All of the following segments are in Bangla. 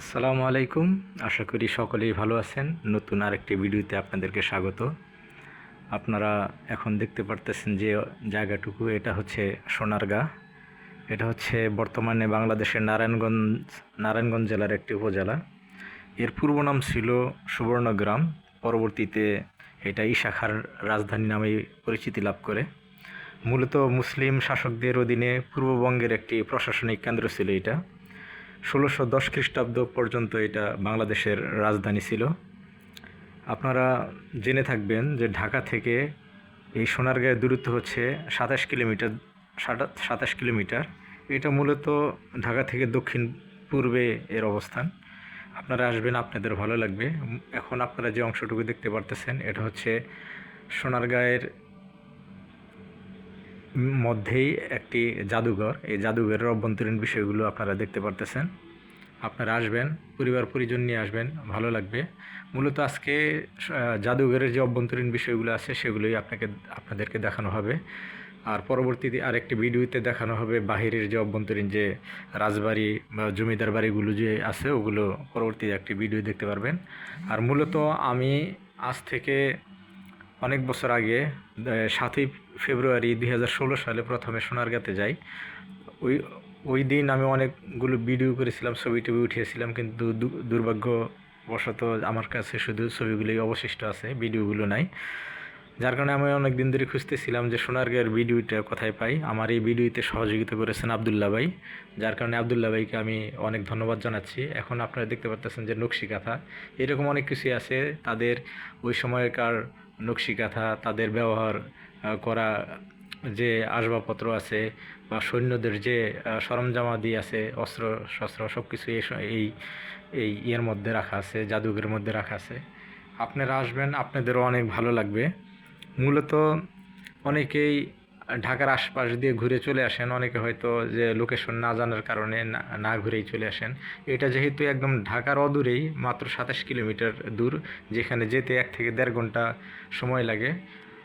আসসালামু আলাইকুম। আশা করি সকলেই ভালো আছেন। নতুন আরেকটি ভিডিওতে আপনাদেরকে স্বাগত। আপনারা এখন দেখতে পারতেছেন যে জায়গাটুকু, এটা হচ্ছে সোনারগাঁ। এটা হচ্ছে বর্তমানে বাংলাদেশের নারায়ণগঞ্জ নারায়ণগঞ্জ জেলার একটি উপজেলা। এর পূর্ব নাম ছিল সুবর্ণগ্রাম। পরবর্তীতে এটা ইশাখার রাজধানী নামে পরিচিতি লাভ করে। মূলত মুসলিম শাসকদের অধীনে পূর্ববঙ্গের একটি প্রশাসনিক কেন্দ্র ছিল এটা। ষোলোশো দশ খ্রিস্টাব্দ পর্যন্ত এটা বাংলাদেশের রাজধানী ছিল। আপনারা জেনে থাকবেন যে ঢাকা থেকে এই সোনারগাঁয়ের দূরত্ব হচ্ছে সাতাশ কিলোমিটার সাতাশ কিলোমিটার। এটা মূলত ঢাকা থেকে দক্ষিণ পূর্বে এর অবস্থান। আপনারা আসবেন, আপনাদের ভালো লাগবে। এখন আপনারা যে অংশটুকু দেখতে পারতেছেন, এটা হচ্ছে সোনারগাঁয়ের মধ্যেই একটি জাদুঘর। এই জাদুঘরের অভ্যন্তরীণ বিষয়গুলো আপনারা দেখতে পারতেছেন। আপনারা আসবেন, পরিবার পরিজন নিয়ে আসবেন, ভালো লাগবে। মূলত আজকে জাদুঘরের যে অভ্যন্তরীণ বিষয়গুলো আছে, সেগুলোই আপনাকে, আপনাদেরকে দেখানো হবে। আর পরবর্তীতে আরেকটি ভিডিওতে দেখানো হবে বাহিরের যে অভ্যন্তরীণ যে রাজবাড়ি বা জমিদার বাড়িগুলো যে আছে, ওগুলো পরবর্তী একটি ভিডিও দেখতে পারবেন। আর মূলত আমি আজ থেকে অনেক বছর আগে সাতই ফেব্রুয়ারি দু হাজার ষোলো সালে প্রথমে সোনারগাঁতে যাই। ওই ওই দিন আমি অনেকগুলো ভিডিও করেছিলাম, ছবি টবি উঠিয়েছিলাম, কিন্তু দুর্ভাগ্যবশত আমার কাছে শুধু ছবিগুলোই অবশিষ্ট আছে, ভিডিওগুলো নাই। যার কারণে আমি অনেক দিন ধরে খুঁজতেছিলাম যে সোনারগাঁয়ের ভিডিওটা কোথায় পাই। আমার এই ভিডিওতে সহযোগিতা করেছেন আবদুল্লাহ ভাই, যার কারণে আবদুল্লাহ ভাইকে আমি অনেক ধন্যবাদ জানাচ্ছি। এখন আপনারা দেখতে পাচ্ছেন যে নকশি কাঁথা, এরকম অনেক কিছুই আছে। তাদের ওই সময়কার নকশি কাঁথা, তাদের ব্যবহার করা যে আসবাবপত্র আছে বা সৈন্যদের যে সরঞ্জামাদি আছে, অস্ত্র শস্ত্র সব কিছু এই এই ইয়ের মধ্যে রাখা আছে, জাদুঘরের মধ্যে রাখা আছে। আপনারা আসবেন, আপনাদেরও অনেক ভালো লাগবে। মূলত অনেকেই ঢাকার আশপাশ দিয়ে ঘুরে চলে আসেন, অনেকে হয়তো যে লোকেশন না জানার কারণে না না ঘুরেই চলে আসেন। এটা যেহেতু একদম ঢাকার অদূরেই, মাত্র সাতাশ কিলোমিটার দূর, যেখানে যেতে এক থেকে দেড় ঘণ্টা সময় লাগে।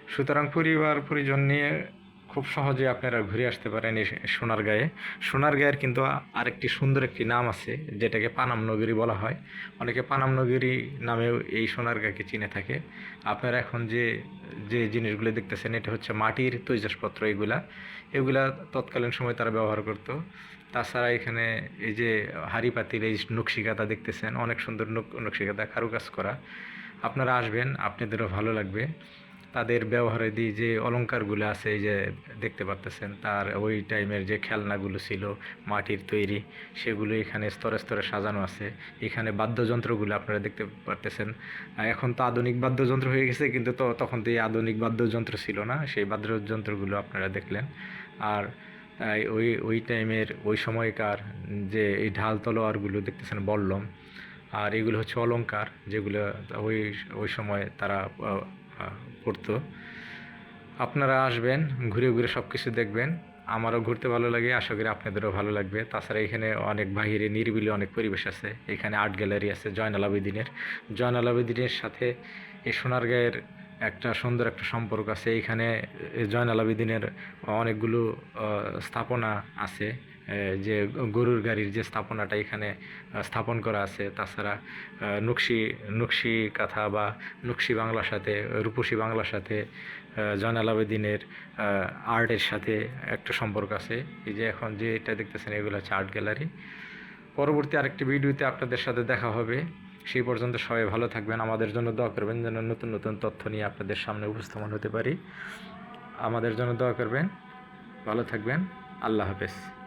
সুতরাং পরিবার, পরিজন নিয়ে খুব সহজে আপনারা ঘুরে আসতে পারেন এই সোনারগাঁয়ে সোনারগাঁয়ের কিন্তু আরেকটি সুন্দর একটি নাম আছে, যেটাকে পানাম নগরী বলা হয়। অনেকে পানাম নগরী নামেও এই সোনার সোনারগাঁকে চিনে থাকে। আপনারা এখন যে যে জিনিসগুলো দেখতেছেন, এটা হচ্ছে মাটির তৈজসপত্র এগুলা। এগুলা তৎকালীন সময় তারা ব্যবহার করত। তাছাড়া এখানে এই যে হাড়ি পাতিল এই নকশিকাতা দেখতেছেন, অনেক সুন্দর নক- নকশিকাতা, কারুকাজ করা। আপনারা আসবেন, আপনাদেরও ভালো লাগবে। তাদের ব্যবহারে দিয়ে যে অলঙ্কারগুলো আছে এই যে দেখতে পারতেছেন তার ওই টাইমের যে খেলনাগুলো ছিল মাটির তৈরি সেগুলো এখানে স্তরে স্তরে সাজানো আছে। এখানে বাদ্যযন্ত্রগুলো আপনারা দেখতে পারতেছেন। এখন তো আধুনিক বাদ্যযন্ত্র হয়ে গেছে কিন্তু তো তখন তো এই আধুনিক বাদ্যযন্ত্র ছিল না সেই বাদ্যযন্ত্রগুলো আপনারা দেখলেন। আর আহ, ওই ওই টাইমের ওই সময়কার যে এই ঢাল তলোয়ারগুলো দেখতেছেন বললম আর এগুলো হচ্ছে অলঙ্কার যেগুলো ওই ওই সময় তারা আহ, আপনারা আসবেন ঘুরে ঘুরে সব কিছু দেখবেন। আমারও ঘুরতে ভালো লাগে আশা করি আপনাদেরও ভালো লাগবে। তাছাড়া এখানে অনেক বাহিরে নিরিবিলি অনেক পরিবেশ আছে। এখানে আর্ট গ্যালারি আছে জয়নাল আবেদিনের। জয়নাল আবেদিনের সাথে এই সোনারগাঁয়ের একটা সুন্দর একটা সম্পর্ক আছে। এখানে এই জয়নাল আবেদিনের অনেকগুলো স্থাপনা আছে। যে গরুর গাড়ির যে স্থাপনাটা এখানে স্থাপন করা আছে, তাছাড়া নকশি নকশি কাঁথা বা নকশি বাংলার সাথে, রূপসী বাংলার সাথে জয়নাল আবেদিনের আর্টের সাথে একটা সম্পর্ক আছে। এই যে এখন যে এটা দেখতেছেন, এগুলো হচ্ছে আর্ট গ্যালারি। পরবর্তী আরেকটি ভিডিওতে আপনাদের সাথে দেখা হবে। সেই পর্যন্ত সবাই ভালো থাকবেন। আমাদের জন্য দোয়া করবেন যেন নতুন নতুন তথ্য নিয়ে আপনাদের সামনে উপস্থাপন হতে পারি। আমাদের জন্য দোয়া করবেন। ভালো থাকবেন। আল্লাহ হাফেজ।